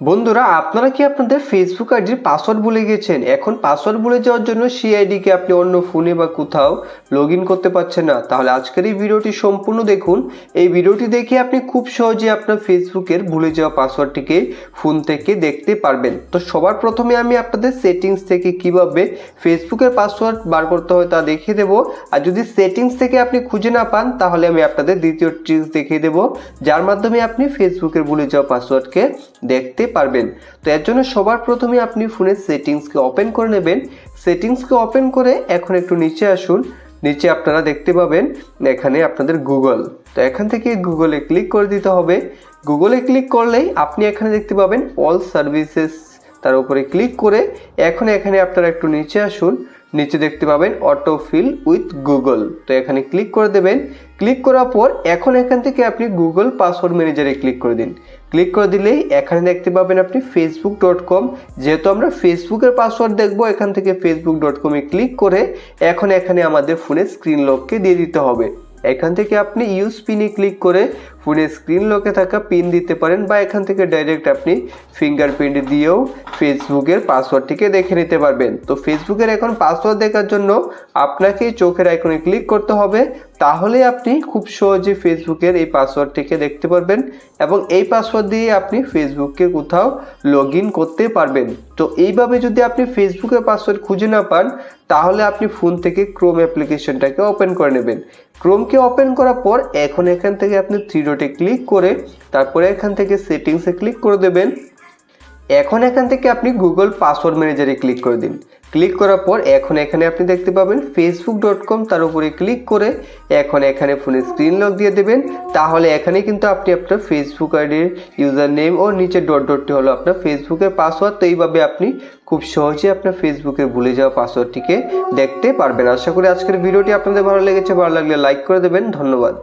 বন্ধুরা, আপনারা কি আপনাদের ফেসবুক আইডির পাসওয়ার্ড ভুলে গেছেন? এখন পাসওয়ার্ড ভুলে যাওয়ার জন্য সেই আইডিকে আপনি অন্য ফোনে বা কোথাও লগ ইন করতে পারছেন না। তাহলে আজকের এই ভিডিওটি সম্পূর্ণ দেখুন। এই ভিডিওটি দেখে আপনি খুব সহজে আপনার ফেসবুকের ভুলে যাওয়া পাসওয়ার্ডটিকে ফোন থেকে দেখতে পারবেন। তো সবার প্রথমে আমি আপনাদের সেটিংস থেকে কীভাবে ফেসবুকের পাসওয়ার্ড বার করতে হয় তা দেখিয়ে দেবো। আর যদি সেটিংস থেকে আপনি খুঁজে না পান, তাহলে আমি আপনাদের দ্বিতীয় ট্রিক্স দেখিয়ে দেবো, যার মাধ্যমে আপনি ফেসবুকের ভুলে যাওয়া পাসওয়ার্ডকে দেখতে পারবেন। তো এর জন্য সবার প্রথমে আপনি ফোনের সেটিংসকে ওপেন করে নেবেন। সেটিংসকে ওপেন করে এখন একটু নিচে আসুন। নিচে আপনারা দেখতে পাবেন এখানে আপনাদের গুগল তো এখান থেকে গুগলে ক্লিক করে দিতে হবে। গুগলে ক্লিক করলেই আপনি এখানে দেখতে পাবেন অল সার্ভিসেস তার উপরে ক্লিক করে এখন এখানে আপনারা একটু নিচে আসুন। নিচে দেখতে পাবেন অটো ফিল উইথ গুগল তো এখানে ক্লিক করে দেবেন। ক্লিক করার পর এখন এখান থেকে আপনি গুগল পাসওয়ার্ড ম্যানেজারে ক্লিক করে দিন। ক্লিক করে দিলেই এখানে দেখতে পাবেন আপনি ফেসবুক ডট কম যেহেতু আমরা ফেসবুকের পাসওয়ার্ড দেখব, এখান থেকে ফেসবুক ডট কমে ক্লিক করে এখন এখানে আমাদের ফোনে স্ক্রিন লককে দিয়ে দিতে হবে। এখান থেকে আপনি ইউজ পিনে ক্লিক করে ফোনের স্ক্রিন লকে থাকা পিন দিতে পারেন বা এখান থেকে ডাইরেক্ট আপনি ফিঙ্গারপ্রিন্ট দিয়েও ফেসবুকের পাসওয়ার্ডটিকে দেখে নিতে পারবেন। তো ফেসবুকের এখন পাসওয়ার্ড দেখার জন্য আপনাকে চোখের আইকনে ক্লিক করতে হবে। তাহলে আপনি খুব সহজে ফেসবুকের এই পাসওয়ার্ডটিকে দেখতে পারবেন এবং এই পাসওয়ার্ড দিয়ে আপনি ফেসবুককে কোথাও লগ করতে পারবেন। তো এইভাবে যদি আপনি ফেসবুকের পাসওয়ার্ড খুঁজে না পান, তাহলে আপনি ফোন থেকে ক্রোম অ্যাপ্লিকেশনটাকে ওপেন করে নেবেন। ক্রোমকে ওপেন করার পর এখন এখান থেকে আপনি থ্রি ডটে ক্লিক করে তারপরে এখান থেকে সেটিংসে ক্লিক করে দেবেন। এখন এখান থেকে আপনি গুগল পাসওয়ার্ড ম্যানেজারে ক্লিক করে দিন। ক্লিক করার পর এখন এখানে আপনি দেখতে পাবেন ফেসবুক ডট কম তার উপরে ক্লিক করে এখন এখানে ফোনে স্ক্রিন লক দিয়ে দেবেন। তাহলে এখানে কিন্তু আপনি আপনার ফেসবুক আইডির ইউজার নেম ও নিচে ডট ডটটি হলো আপনার ফেসবুকের পাসওয়ার্ড তো এইভাবে আপনি খুব সহজে আপনার ফেসবুকে ভুলে যাওয়া পাসওয়ার্ডটিকে দেখতে পারবেন। আশা করি আজকের ভিডিওটি আপনাদের ভালো লেগেছে। ভালো লাগলে লাইক করে দেবেন। ধন্যবাদ।